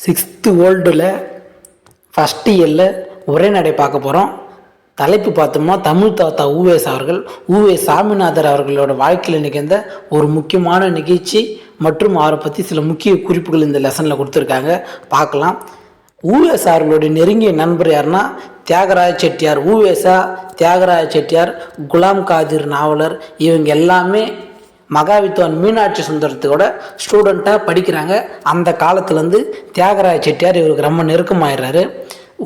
Sixth வேர்ல்டில் first இயரில் உரைநடை பார்க்க போகிறோம் தலைப்பு பார்த்தோம்னா தமிழ் தாத்தா ஊவேஸ் அவர்கள் ஊவே சாமிநாதர் அவர்களோட வாழ்க்கையில் நிகழ்ந்த ஒரு முக்கியமான நிகழ்ச்சி மற்றும் அவரை பற்றி சில முக்கிய குறிப்புகள் இந்த லெசனில் கொடுத்துருக்காங்க. பார்க்கலாம். ஊவேஸ் அவர்களுடைய நெருங்கிய நண்பர் யாருன்னா தியாகராஜ செட்டியார். ஊவேசா தியாகராஜ செட்டியார் குலாம் காதிர் நாவலர் இவங்க எல்லாமே மகாவித்வான் மீனாட்சி சுந்தரத்தோட ஸ்டூடெண்ட்டாக படிக்கிறாங்க. அந்த காலத்துலேருந்து தியாகராய செட்டியார் இவருக்கு ரொம்ப நெருக்கமாயிடுறாரு.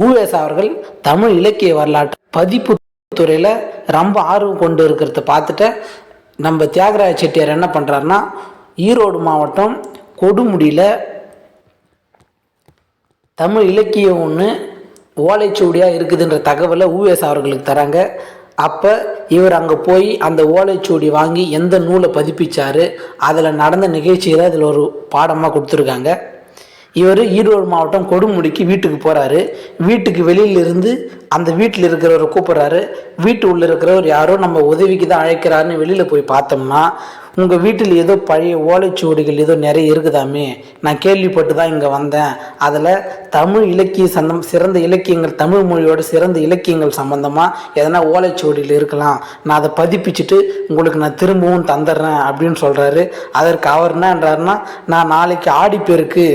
ஊவேஸ் அவர்கள் தமிழ் இலக்கிய வரலாற்று பதிப்பு துறையில் ரொம்ப ஆர்வம் கொண்டு இருக்கிறத பார்த்துட்டு நம்ம தியாகராய செட்டியார் என்ன பண்ணுறாருன்னா ஈரோடு மாவட்டம் கொடுமுடியில் தமிழ் இலக்கியம் ஒன்று ஓலைச்சுவடியாக இருக்குதுன்ற தகவலை ஊவேஸ் அவர்களுக்கு தராங்க. அப்போ இவர் அங்கே போய் அந்த ஓலைச்சுவடி வாங்கி எந்த நூலை பதிப்பிச்சார் அதில் நடந்த நிகழ்ச்சிகளை அதில் ஒரு பாடமாக கொடுத்துருக்காங்க. இவர் ஈரோடு மாவட்டம் கொடுமுடிக்கு வீட்டுக்கு போகிறாரு வீட்டுக்கு வெளியிலிருந்து அந்த வீட்டில் இருக்கிறவரை கூப்பிட்றாரு. வீட்டு உள்ளே இருக்கிறவர் யாரோ நம்ம உதவிக்கு தான் அழைக்கிறாருன்னு வெளியில் போய் பார்த்தோம்னா உங்கள் வீட்டில் ஏதோ பழைய ஓலைச்சுவடிகள் ஏதோ நிறைய இருக்குதாமே? நான் கேள்விப்பட்டு தான் இங்கே வந்தேன். அதில் தமிழ் இலக்கிய சந்தம் சிறந்த இலக்கியங்கள் தமிழ் மொழியோட சிறந்த இலக்கியங்கள் சம்மந்தமாக எதனா ஓலைச்சுவடியில் இருக்கலாம். நான் அதை பதிப்பிச்சுட்டு உங்களுக்கு நான் திரும்பவும் தந்துடுறேன் அப்படின்னு சொல்கிறாரு அதற்கு அவர் என்னன்றாருன்னா நான் நாளைக்கு ஆடிப்பெருக்கு.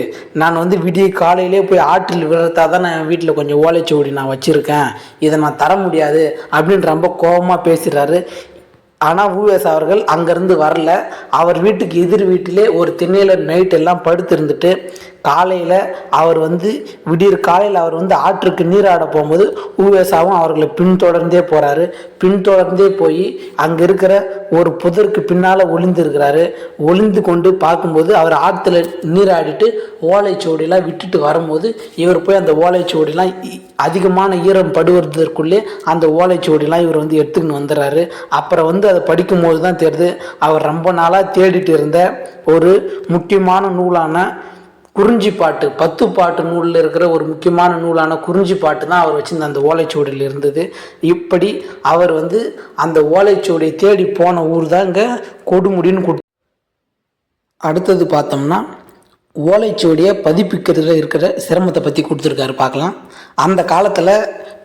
நான் வந்து விடிய காலையிலே போய் ஆற்றில் விழுத்தா தான் நான் வீட்டில் கொஞ்சம் ஓலைச்சுவடி நான் வச்சுருக்கேன். இதை நான் தர முடியாது அப்படின்னு ரொம்ப கோபமாக பேசுகிறாரு ஆனால் ஊவேஸ் அவர்கள் அங்கேருந்து வரல. அவர் வீட்டுக்கு எதிர் வீட்டிலே ஒரு திண்ணையில் நைட் எல்லாம் படுத்திருந்துட்டு காலையில் அவர் வந்து விடியற் காலையில் அவர் வந்து ஆற்றுக்கு நீராட போகும்போது ஊவேசாவும் அவர்களை பின்தொடர்ந்தே போகிறாரு பின்தொடர்ந்தே போய் அங்கே இருக்கிற ஒரு புதருக்கு பின்னால் ஒளிந்துருக்கிறாரு. ஒளிந்து கொண்டு பார்க்கும்போது அவர் ஆற்றுல நீராடிட்டு ஓலைச்சுவடிலாம் விட்டுட்டு வரும்போது இவர் போய் அந்த ஓலைச்சுவடிலாம் இ- அதிகமான ஈரம் படுவதற்குள்ளே அந்த ஓலைச்சுவடிலாம் இவர் வந்து எடுத்துக்கின்னு வந்துடுறாரு அப்புறம் வந்து அதை படிக்கும்போது தான் தெரியுது அவர் ரொம்ப நாளாக தேடிட்டு இருந்த ஒரு முக்கியமான நூலான குறிஞ்சி பாட்டு பத்து பாட்டு நூலில் இருக்கிற ஒரு முக்கியமான நூலான குறிஞ்சி பாட்டு தான் அவர் வச்சிருந்த அந்த ஓலைச்சுவடியில் இருந்தது. இப்படி அவர் வந்து அந்த ஓலைச்சுவடியை தேடி போன ஊர் தான் இங்கே கொடுமுடின்னு கொடு அடுத்தது பார்த்தோம்னா ஓலைச்சுவடியை பதிப்பிக்கிறதுல இருக்கிற சிரமத்தை பற்றி கொடுத்துருக்காரு பார்க்கலாம். அந்த காலத்தில்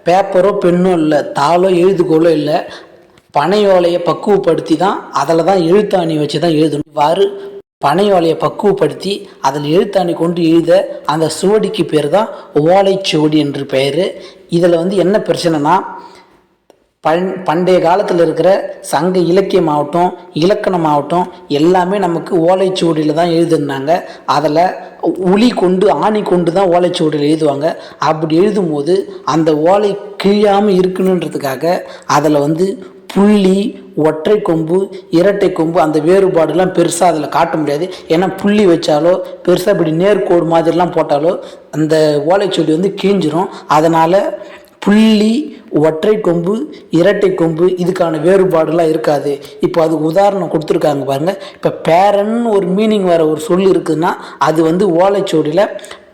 பேப்பரோ பெண்ணோ இல்லை தாளோ எழுதுகோலோ இல்லை பனை ஓலையை பக்குவப்படுத்தி தான் அதில் தான் எழுத்தாணி வச்சு தான் எழுதணும். இவ்வாறு பனை ஓலையை பக்குவப்படுத்தி அதில் எழுத்தாணி கொண்டு எழுத அந்த சுவடிக்கு பேர் தான் ஓலைச்சுவடி என்று பெயர். இதில் வந்து என்ன பிரச்சனைனா பண் பண்டைய காலத்தில் இருக்கிற சங்க இலக்கணம் மாவட்டம் எல்லாமே நமக்கு ஓலைச்சுவடியில் தான் எழுதுனாங்க. அதில் உளி கொண்டு ஆணி கொண்டு தான் ஓலைச்சுவடியில் எழுதுவாங்க. அப்படி எழுதும்போது அந்த ஓலை கிழியாமல் இருக்கணுன்றதுக்காக அதில் வந்து புள்ளி ஒற்றை கொம்பு இரட்டை கொம்பு அந்த வேறுபாடுலாம் பெருசாக அதில் காட்ட முடியாது. ஏன்னா புள்ளி வச்சாலோ பெருசாக இப்படி நேர்கோடு மாதிரிலாம் போட்டாலோ அந்த ஓலைச்சொல்லி வந்து கிழிஞ்சிரும் அதனால் புள்ளி ஒற்றை கொம்பு இரட்டை கொம்பு இதுக்கான வேறுபாடுலாம் இருக்காது. இப்போ அதுக்கு உதாரணம் கொடுத்துருக்காங்க பாருங்கள் இப்போ பேரன் ஒரு மீனிங் வர ஒரு சொல் இருக்குதுன்னா அது வந்து ஓலைச்சோடியில்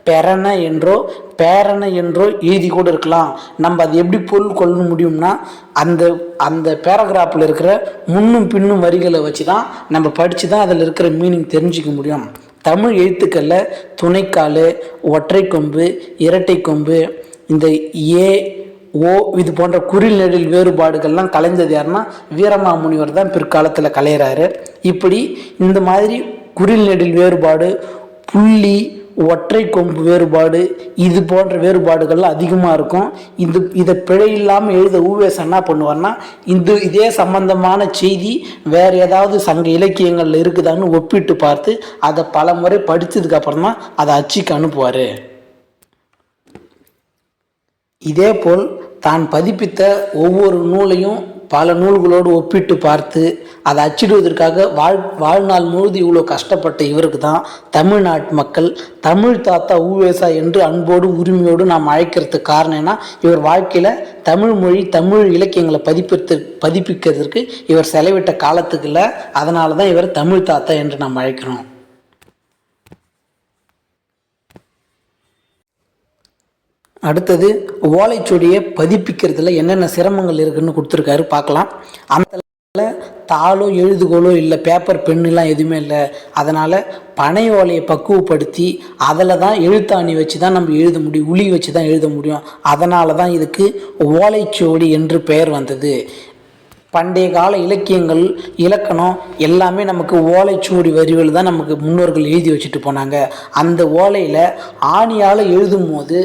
பெறன என்றோ பேரன என்றோ எழுதி கூட இருக்கலாம் நம்ம அது எப்படி பொருள் கொள்ள முடியும்னா அந்த அந்த பேராகிராஃபில் இருக்கிற முன்னும் பின்னும் வரிகளை வச்சு தான் நம்ம படித்து தான் அதில் இருக்கிற மீனிங் தெரிஞ்சுக்க முடியும். தமிழ் எழுத்துக்களில் துணைக்கால் ஒற்றை கொம்பு இரட்டை கொம்பு இந்த ஏ ஓ இது போன்ற குறில் நெடில் வேறுபாடுகள்லாம் கலைந்தது யாருன்னா வீரமாமுனிவர் தான் பிற்காலத்தில் கலையிறாரு. இப்படி இந்த மாதிரி குறில் நெடில் வேறுபாடு புள்ளி ஒற்றை கொம்பு வேறுபாடு இது போன்ற வேறுபாடுகள்லாம் அதிகமாக இருக்கும். இது இதை பிழை இல்லாமல் எழுத ஊவேஸ் என்ன பண்ணுவார்னா இந்த இதே சம்பந்தமான செய்தி வேறு ஏதாவது சங்க இலக்கியங்களில் இருக்குதான்னு ஒப்பிட்டு பார்த்து அதை பல முறை படித்ததுக்கப்புறம் தான் அதை அச்சுக்கு அனுப்புவார். இதேபோல் தான் பதிப்பித்த ஒவ்வொரு நூலையும் பல நூல்களோடு ஒப்பிட்டு பார்த்து அதை அச்சிடுவதற்காக வாழ் வாழ்நாள் முழுது இவ்வளோ கஷ்டப்பட்ட இவருக்கு தான் தமிழ்நாட்டு மக்கள் தமிழ் தாத்தா ஊவேசா என்று அன்போடு உரிமையோடு நாம் அழைக்கிறதுக்கு காரணம் என்ன? இவர் வாழ்க்கையில் தமிழ் மொழி தமிழ் இலக்கியங்களை பதிப்பித்து பதிப்பிக்கிறதுக்கு இவர் செலவிட்ட காலத்துக்கு இல்லை அதனால தான் இவர் தமிழ் தாத்தா என்று நாம் அழைக்கிறோம். அடுத்தது ஓலைச்சுவடியை பதிப்பிக்கிறதுல என்னென்ன சிரமங்கள் இருக்குன்னு கொடுத்துருக்காரு பார்க்கலாம். அந்த தாளோ எழுதுகோலோ இல்லை பேப்பர் பென்னுலாம் எதுவுமே இல்லை. அதனால் பனை ஓலையை பக்குவப்படுத்தி அதில் தான் எழுத்தாணி வச்சு தான் நம்ம எழுத முடியும் உளி வச்சு தான் எழுத முடியும். அதனால தான் இதுக்கு ஓலைச்சுவடி என்று பெயர் வந்தது. பண்டைய கால இலக்கியங்கள் இலக்கணம் எல்லாமே நமக்கு ஓலைச்சுவடி வரிகள் தான் நமக்கு முன்னோர்கள் எழுதி வச்சுட்டு போனாங்க. அந்த ஓலையில் ஆணியால் எழுதும் போது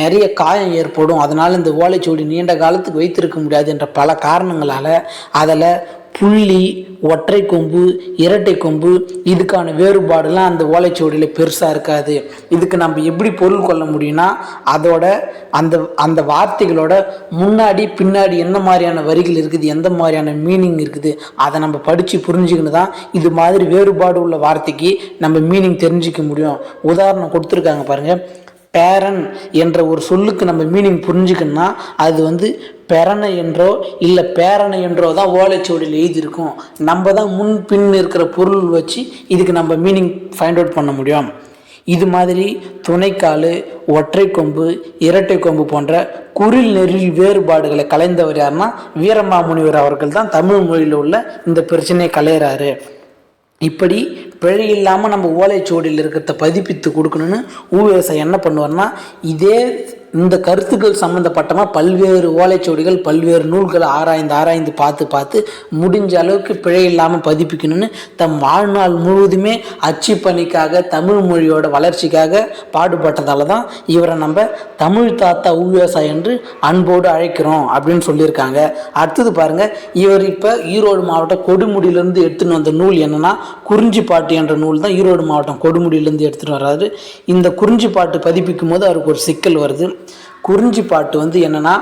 நிறைய காயம் ஏற்படும். அதனால் இந்த ஓலைச்சுவடி நீண்ட காலத்துக்கு வைத்திருக்க முடியாது என்ற பல காரணங்களால் அதில் புள்ளி ஒற்றை கொம்பு இரட்டை கொம்பு இதுக்கான வேறுபாடுலாம் அந்த ஓலைச்சுவடியில் பெருசாக இருக்காது. இதுக்கு நம்ம எப்படி பொருள் கொள்ள முடியும்னா அதோட அந்த அந்த வார்த்தைகளோட முன்னாடி பின்னாடி என்ன மாதிரியான வரிகள் இருக்குது எந்த மாதிரியான மீனிங் இருக்குது அதை நம்ம படித்து புரிஞ்சுக்கின்னு தான் இது மாதிரி வேறுபாடு உள்ள வார்த்தைக்கு நம்ம மீனிங் தெரிஞ்சிக்க முடியும். உதாரணம் கொடுத்துருக்காங்க பாருங்கள் பேரன் என்ற ஒரு சொல்லுக்கு நம்ம மீனிங் புரிஞ்சுக்கணும்னா அது வந்து பெறனை என்றோ இல்லை பேரனை என்றோ தான் ஓலைச்சுவடியில் எழுதியிருக்கும். நம்ம தான் முன் பின் இருக்கிற பொருள் வச்சு இதுக்கு நம்ம மீனிங் ஃபைண்ட் அவுட் பண்ண முடியும். இது மாதிரி துணைக்கால் ஒற்றை கொம்பு இரட்டை கொம்பு போன்ற குரில் நெறில் வேறுபாடுகளை கலைந்தவர் யாருன்னா வீரமாமுனிவர் அவர்கள் தான் தமிழ் மொழியில் உள்ள இந்த பிரச்சனையை கலையிறாரு இப்படி பிழை இல்லாமல் நம்ம ஓலைச்சுவடியில் இருக்கிறத பதிப்பித்து கொடுக்கணும்னு ஊவேசா என்ன பண்ணுவார்னா இதே இந்த கருத்துக்கள் சம்மந்தப்பட்டமாக பல்வேறு ஓலைச்சுவடிகள் பல்வேறு நூல்களை ஆராய்ந்து ஆராய்ந்து பார்த்து பார்த்து முடிஞ்ச அளவுக்கு பிழை இல்லாமல் பதிப்பிக்கணும்னு தம் வாழ்நாள் முழுவதுமே அச்சு பணிக்காக தமிழ் மொழியோட வளர்ச்சிக்காக பாடுபட்டதால தான் இவரை நம்ம தமிழ் தாத்தா ஊவியாசா என்று அன்போடு அழைக்கிறோம் அப்படின்னு சொல்லியிருக்காங்க. அடுத்தது பாருங்கள் இவர் இப்போ ஈரோடு மாவட்டம் கொடுமுடியிலேருந்து எடுத்துன்னு வந்த நூல் என்னன்னா குறிஞ்சிப்பாட்டு என்ற நூல் தான் ஈரோடு மாவட்டம் கொடுமுடியிலேருந்து எடுத்துகிட்டு வர்றாரு. இந்த குறிஞ்சிப்பாட்டு பதிப்பிக்கும் போது அவருக்கு ஒரு சிக்கல் வருது. குறிஞ்சி பாட்டு வந்து என்னென்னா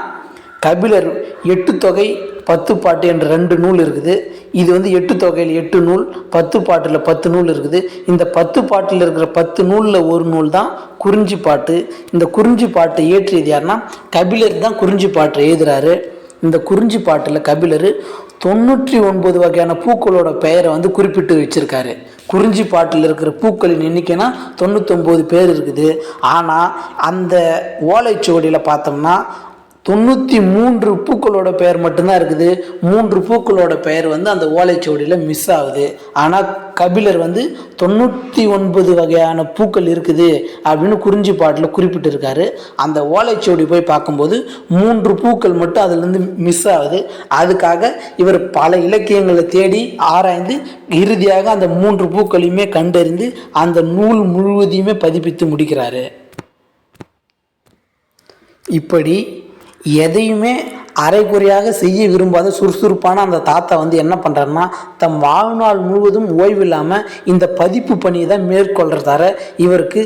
கபிலர் எட்டு தொகை பத்து பாட்டு என்ற ரெண்டு நூல் இருக்குது. இது வந்து எட்டு தொகையில் எட்டு நூல் பத்து பாட்டில் பத்து நூல் இருக்குது. இந்த பத்து பாட்டில் இருக்கிற பத்து நூலில் ஒரு நூல் தான் குறிஞ்சி பாட்டு. இந்த குறிஞ்சி பாட்டை இயற்றியது யாருன்னா கபிலர் தான் குறிஞ்சி பாட்டை எழுதுகிறாரு இந்த குறிஞ்சி பாட்டில் கபிலர் தொண்ணூற்றி ஒன்பது வகையான பூக்களோட பெயரை வந்து குறிப்பிட்டு வச்சுருக்காரு. குறிஞ்சி பாட்டில் இருக்கிற பூக்களின் எண்ணிக்கைனா தொண்ணூத்தொம்பது பேர் இருக்குது. ஆனால் அந்த ஓலைச்சுவடியில் பார்த்தோம்னா தொண்ணூற்றி மூன்று பூக்களோட பெயர் மட்டும்தான் இருக்குது. மூன்று பூக்களோட பெயர் வந்து அந்த ஓலைச்சுவடியில் மிஸ் ஆகுது. ஆனால் கபிலர் வந்து தொண்ணூற்றி ஒன்பது வகையான பூக்கள் இருக்குது அப்படின்னு குறிஞ்சி பாட்டில் குறிப்பிட்டிருக்காரு. அந்த ஓலைச்சுவடி போய் பார்க்கும்போது மூன்று பூக்கள் மட்டும் அதுலேருந்து மிஸ் ஆகுது. அதுக்காக இவர் பல இலக்கியங்களை தேடி ஆராய்ந்து இறுதியாக அந்த மூன்று பூக்களையுமே கண்டறிந்து அந்த நூல் முழுவதையுமே பதிப்பித்து முடிக்கிறாரு. இப்படி எதையுமே அரைக்குறையாக செய்ய விரும்பாத சுறுசுறுப்பான அந்த தாத்தா வந்து என்ன பண்ணுறாருன்னா தம் வாழ்நாள் முழுவதும் ஓய்வில்லாமல் இந்த பதிப்பு பணியை தான் மேற்கொள்கிறதார இவருக்கு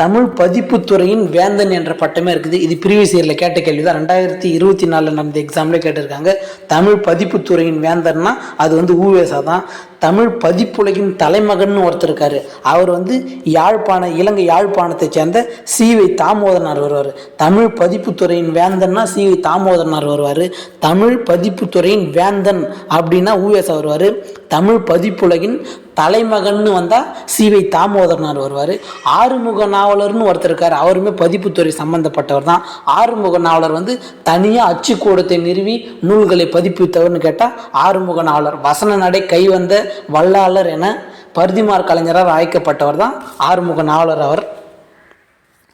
தமிழ் பதிப்புத்துறையின் வேந்தன் என்ற பட்டமே இருக்குது. இது ப்ரீவியஸ் இயரில் கேட்ட கேள்வி தான் ரெண்டாயிரத்தி இருபத்தி நாலில் நடந்த எக்ஸாமில் கேட்டிருக்காங்க. தமிழ் பதிப்புத்துறையின் வேந்தன்னா அது வந்து ஊவேசா தான். தமிழ் பதிப்புலகின் தலைமகன் ஒருத்தர் இருக்காரு. அவர் வந்து யாழ்ப்பாண இலங்கை யாழ்ப்பாணத்தை சேர்ந்த சீவை தாமோதரனார் வருவார். தமிழ் பதிப்புத்துறையின் வேந்தன்னா சீவை தாமோதரனார் வருவார். தமிழ் பதிப்புத்துறையின் வேந்தன் அப்படின்னா ஊவேசா வருவார். தமிழ் பதிப்புலகின் தலைமகன்னு வந்தால் சிவை தாமோதரனார் வருவார். ஆறுமுக நாவலர்னு ஒருத்தர் இருக்கார். அவருமே பதிப்புத்துறை சம்பந்தப்பட்டவர் தான். ஆறுமுக நாவலர் வந்து தனியாக அச்சுக்கூடத்தை நிறுவி நூல்களை பதிப்பித்தவர்னு கேட்டால் ஆறுமுக நாவலர். வசன நடை கைவந்த வல்லாளர் என பருதிமார் கலைஞரால் அழைக்கப்பட்டவர் தான் ஆறுமுக நாவலர் அவர்.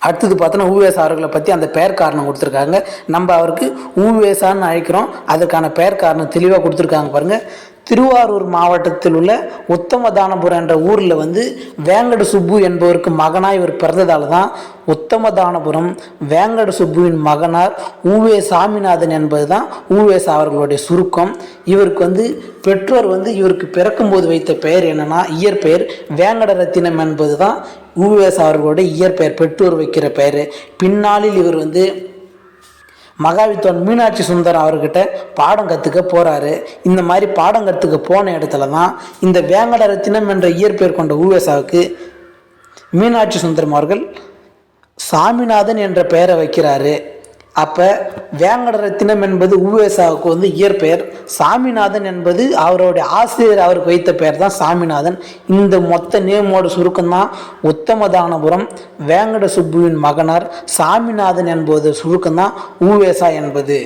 அடுத்தது பார்த்தோன்னா ஊவேசா அவர்களை பற்றி அந்த பெயர் காரணம் கொடுத்துருக்காங்க. நம்ம அவருக்கு ஊவேசான்னு அழைக்கிறோம். அதுக்கான பெயர் காரணம் தெளிவாக கொடுத்துருக்காங்க பாருங்கள் திருவாரூர் மாவட்டத்தில் உள்ள உத்தமதானபுரம் என்ற ஊரில் வந்து வேங்கட சுப்பு என்பவருக்கு மகனாய் இவர் பிறந்ததால் தான் உத்தமதானபுரம் வேங்கட சுப்புவின் மகனார் ஊவே சாமிநாதன் என்பது தான் ஊவேஸ் அவர்களுடைய சுருக்கம். இவருக்கு வந்து பெற்றோர் வந்து இவருக்கு பிறக்கும்போது வைத்த பெயர் என்னென்னா இயற்பெயர் வேங்கட ரத்தினம் என்பது தான் ஊவேஸ் அவர்களுடைய இயற்பெயர் பெற்றோர் வைக்கிற பெயர். பின்னாளில் இவர் வந்து மகாவித்வான் மீனாட்சி சுந்தரம் அவர்கிட்ட பாடம் கற்றுக்க போகிறாரு இந்த மாதிரி பாடம் கற்றுக்க போன இடத்துல தான் இந்த வேங்கட ரத்தினம் என்ற இயற்பெயர் கொண்ட ஊவேசாவுக்கு மீனாட்சி சுந்தரம் அவர்கள் சாமிநாதன் என்ற பெயரை வைக்கிறாரு. அப்போ வேங்கட ரத்தினம் என்பது உவேசாவுக்கு வந்து இயற்பெயர். சாமிநாதன் என்பது அவருடைய ஆசிரியர் அவருக்கு வைத்த பெயர் தான் சாமிநாதன். இந்த மொத்த நேமோட சுருக்கம் தான் உத்தமதானபுரம் வேங்கட சுப்புவின் மகனார். சாமிநாதன் என்பது சுருக்கம் தான் ஊவேசா என்பது.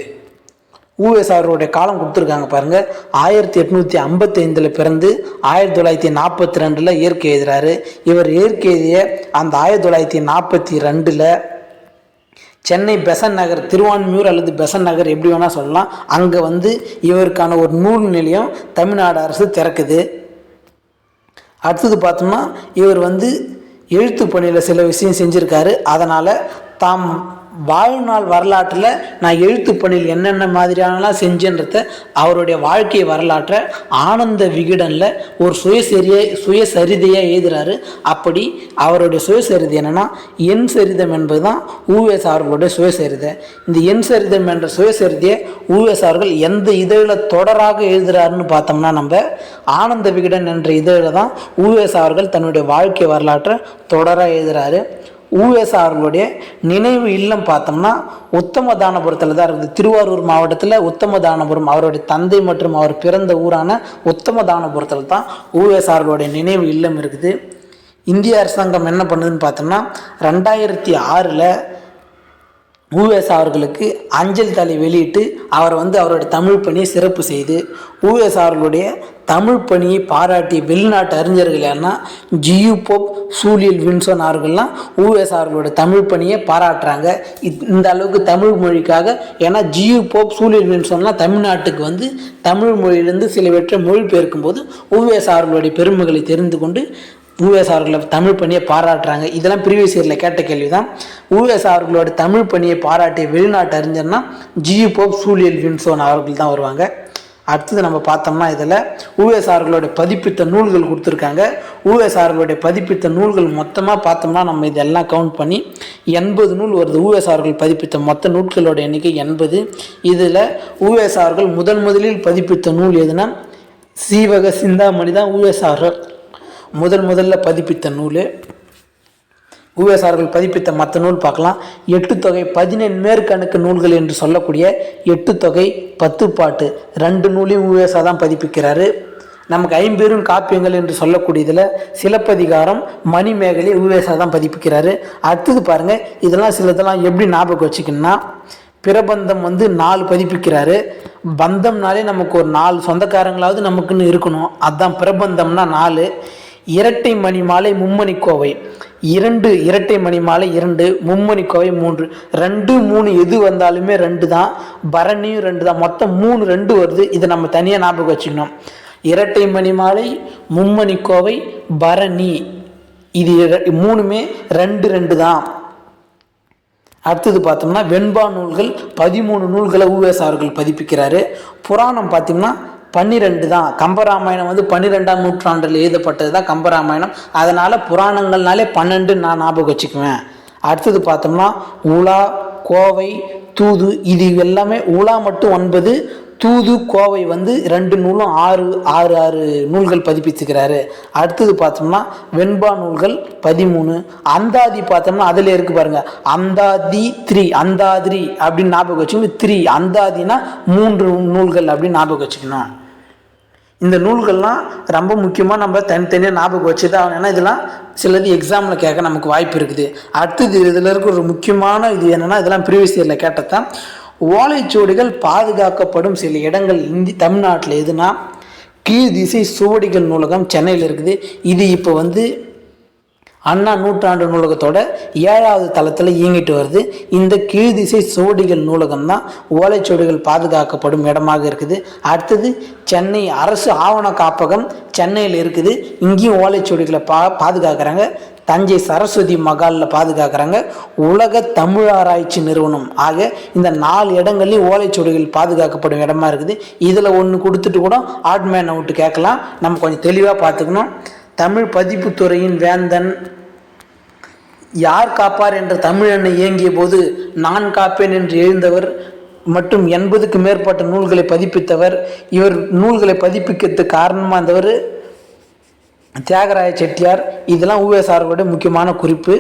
ஊஎஸ் அவருடைய காலம் கொடுத்துருக்காங்க பாருங்கள் ஆயிரத்தி எட்நூற்றி ஐம்பத்தைந்தில் பிறந்து ஆயிரத்தி தொள்ளாயிரத்தி நாற்பத்தி ரெண்டில் இயற்கை எழுதுறாரு. இவர் இயற்கை எழுதிய அந்த ஆயிரத்தி தொள்ளாயிரத்தி நாற்பத்தி ரெண்டில் சென்னை பெசன் நகர் திருவான்மியூர் அல்லது பெசன் நகர் எப்படி வேணால் சொல்லலாம். அங்கே வந்து இவருக்கான ஒரு நூல் நிலையம் தமிழ்நாடு அரசு திறக்குது. அடுத்தது பார்த்தோம்னா இவர் வந்து எழுத்து பணியில் சில விஷயம் செஞ்சுருக்காரு. அதனால் தாம் வாழ்நாள் வரலாற்றில் நான் எழுத்து பணியில் என்னென்ன மாதிரியானலாம் செஞ்சேன்றத அவருடைய வாழ்க்கை வரலாற்றை ஆனந்த விகடனில் ஒரு சுயசரிய சுயசரிதையாக எழுதுகிறாரு அப்படி அவருடைய சுயசரிதை என்னென்னா என் சரிதம் என்பது தான் ஊவேஸ் அவர்களுடைய சுயசரிதை. இந்த என் சரிதம் என்ற சுயசரிதையை ஊவேஸ் அவர்கள் எந்த இதழில் தொடராக எழுதுகிறாருன்னு பார்த்தோம்னா நம்ம ஆனந்த விகடன் என்ற இதழில் தான் ஊவேஸ் அவர்கள் தன்னுடைய வாழ்க்கை வரலாற்றை தொடராக எழுதுகிறாரு ஊஎஸ் நினைவு இல்லம் பார்த்தோம்னா உத்தமதானபுரத்தில் தான் இருக்குது. திருவாரூர் மாவட்டத்தில் உத்தமதானபுரம் அவருடைய தந்தை மற்றும் அவர் பிறந்த ஊரான உத்தமதானபுரத்தில் தான் ஊஎஸ் நினைவு இல்லம் இருக்குது. இந்திய அரசாங்கம் என்ன பண்ணுதுன்னு பார்த்தோம்னா ரெண்டாயிரத்தி ஆறில் ஊஎஸ் அவர்களுக்கு அஞ்சல் தலை வெளியிட்டு அவர் வந்து அவருடைய தமிழ் பணியை சிறப்பு செய்து ஊஎஸ் அவர்களுடைய தமிழ் பணியை பாராட்டிய வெளிநாட்டு அறிஞர்கள் யாருன்னா ஜியு போப் சூலியல் வின்சோன் அவர்கள்லாம் ஊஎஸ் அவர்களோட தமிழ் பணியை பாராட்டுறாங்க. இத்- இந்த அளவுக்கு தமிழ் மொழிக்காக ஏன்னா ஜியு போப் சூலியல் வின்சோன்லாம் தமிழ்நாட்டுக்கு வந்து தமிழ் மொழியிலிருந்து சிலவற்றை மொழிபெயர்க்கும் போது ஊஎஸ் அவர்களுடைய பெருமைகளை தெரிந்து கொண்டு ஊஎஸ் அவர்களை தமிழ் பணியை பாராட்டுறாங்க. இதெல்லாம் ப்ரீவியஸ் இயரில் கேட்ட கேள்வி தான் ஊஎஸ் அவர்களோட தமிழ் பணியை பாராட்டிய வெளிநாட்டு அறிஞர்னா ஜி போப் சூலியல் வின்சோன் அவர்கள் தான் வருவாங்க. அடுத்தது நம்ம பார்த்தோம்னா இதில் ஊஎஸ் அவர்களோட பதிப்பித்த நூல்கள் கொடுத்துருக்காங்க. ஊஎஸ் அவர்களுடைய பதிப்பித்த நூல்கள் மொத்தமாக பார்த்தோம்னா நம்ம இதெல்லாம் கவுண்ட் பண்ணி எண்பது நூல் வருது. ஊஎஸ் அவர்கள் பதிப்பித்த மொத்த நூல்களோட எண்ணிக்கை எண்பது. இதில் ஊஎஸ் அவர்கள் முதன் முதலில் பதிப்பித்த நூல் எதுனா சீவக சிந்தாமணி தான் ஊஎஸ் அவர்கள். முதல் முதல்ல பதிப்பித்த நூல். உவேசார்கள் பதிப்பித்த மற்ற நூல் பார்க்கலாம். எட்டு தொகை பதினெண் மேற்கணக்கு நூல்கள் என்று சொல்லக்கூடிய எட்டு தொகை பத்து பாட்டு. ரெண்டு நூலையும் உவேசா தான் பதிப்பிக்கிறாரு. நமக்கு ஐம்பெரும் காப்பியங்கள் என்று சொல்லக்கூடியதில் சிலப்பதிகாரம் மணிமேகலை உவேசா தான் பதிப்பிக்கிறாரு. அடுத்தது பாருங்கள் இதெல்லாம் சிலதெல்லாம் எப்படி ஞாபகம் வச்சுக்கணும்னா பிரபந்தம் வந்து நாலு பதிப்பிக்கிறாரு. பந்தம்னாலே நமக்கு ஒரு நாலு சொந்தக்காரங்களாவது நமக்குன்னு இருக்கணும். அதுதான் பிரபந்தம்னா நாலு. இரட்டை மணி மாலை மும்மணி கோவை. இரண்டு இரட்டை மணி மாலை இரண்டு மும்மணி கோவை மூன்று. ரெண்டு மூணு எது வந்தாலுமே ரெண்டு தான். பரணியும் ரெண்டு தான். மொத்தம் மூணு ரெண்டு வருது. இதை நம்ம தனியாக ஞாபகம் வச்சுக்கணும். இரட்டை மணி மாலை மும்மணி கோவை பரணி. இது மூணுமே ரெண்டு ரெண்டு தான். அடுத்தது பார்த்தோம்னா வெண்பா நூல்கள் பதிமூணு நூல்களை ஊஎஸ் அவர்கள் பதிப்பிக்கிறாரு. புராணம் பார்த்தீங்கன்னா பன்னிரெண்டு தான். கம்பராமாயணம் வந்து பன்னிரெண்டாம் நூற்றாண்டில் எழுதப்பட்டது தான் கம்பராமாயணம். அதனால் புராணங்கள்னாலே பன்னெண்டு நான் ஞாபகம் வச்சுக்குவேன். அடுத்தது பார்த்தோம்னா உலா கோவை தூது இது எல்லாமே உலா மட்டும் ஒன்பது தூது கோவை வந்து ரெண்டு நூலும் ஆறு ஆறு ஆறு நூல்கள் பதிப்பிச்சுக்கிறாரு. அடுத்தது பார்த்தோம்னா வெண்பா நூல்கள் பதிமூணு. அந்தாதி பார்த்தோம்னா அதில் இருக்கு பாருங்க. அந்தாதி த்ரீ அந்தாதிரி அப்படின்னு ஞாபகம் வச்சுக்கணும். த்ரீ அந்தாதினா மூன்று நூல்கள் அப்படின்னு ஞாபகம் வச்சுக்கணும். இந்த நூல்கள்லாம் ரொம்ப முக்கியமாக நம்ம தனித்தனியாக ஞாபகம் வச்சு தான் ஏன்னா இதெல்லாம் சிலது எக்ஸாமில் கேட்க நமக்கு வாய்ப்பு இருக்குது. அடுத்தது இதில் இருக்க ஒரு முக்கியமான இது என்னென்னா இதெல்லாம் ப்ரீவியஸ் இயரில் கேட்டதான் ஓலைச்சுவடிகள் பாதுகாக்கப்படும் சில இடங்கள் இந்தி தமிழ்நாட்டில் எதுனா கீழ் திசை சுவடிகள் நூலகம் சென்னையில் இருக்குது. இது இப்போ வந்து அண்ணா நூற்றாண்டு நூலகத்தோட ஏழாவது தளத்தில் இயங்கிட்டு வருது. இந்த கீழ்திசை சுவடிகள் நூலகம் தான் ஓலைச்சுவடிகள் பாதுகாக்கப்படும் இடமாக இருக்குது. அடுத்தது சென்னை அரசு ஆவண காப்பகம் சென்னையில் இருக்குது. இங்கேயும் ஓலைச்சுவடிகளை பா பாதுகாக்கிறாங்க. தஞ்சை சரஸ்வதி மகாலில் பாதுகாக்கிறாங்க. உலக தமிழ் ஆராய்ச்சி நிறுவனம். ஆக இந்த நாலு இடங்கள்லையும் ஓலைச்சுவடிகள் பாதுகாக்கப்படும் இடமா இருக்குது. இதில் ஒன்று கொடுத்துட்டு கூட ஆட்மேனை விட்டு கேட்கலாம். நம்ம கொஞ்சம் தெளிவாக பார்த்துக்கணும். தமிழ் பதிப்புத்துறையின் வேந்தன் யார் காப்பார் என்ற தமிழனை இயங்கிய போது நான் காப்பேன் என்று எழுந்தவர் மற்றும் எண்பதுக்கு மேற்பட்ட நூல்களை பதிப்பித்தவர். இவர் நூல்களை பதிப்பிக்கிறதுக்கு காரணமாக இருந்தவர் தியாகராய செட்டியார் இதெல்லாம் ஊஎஸ்ஆரோட முக்கியமான குறிப்பு.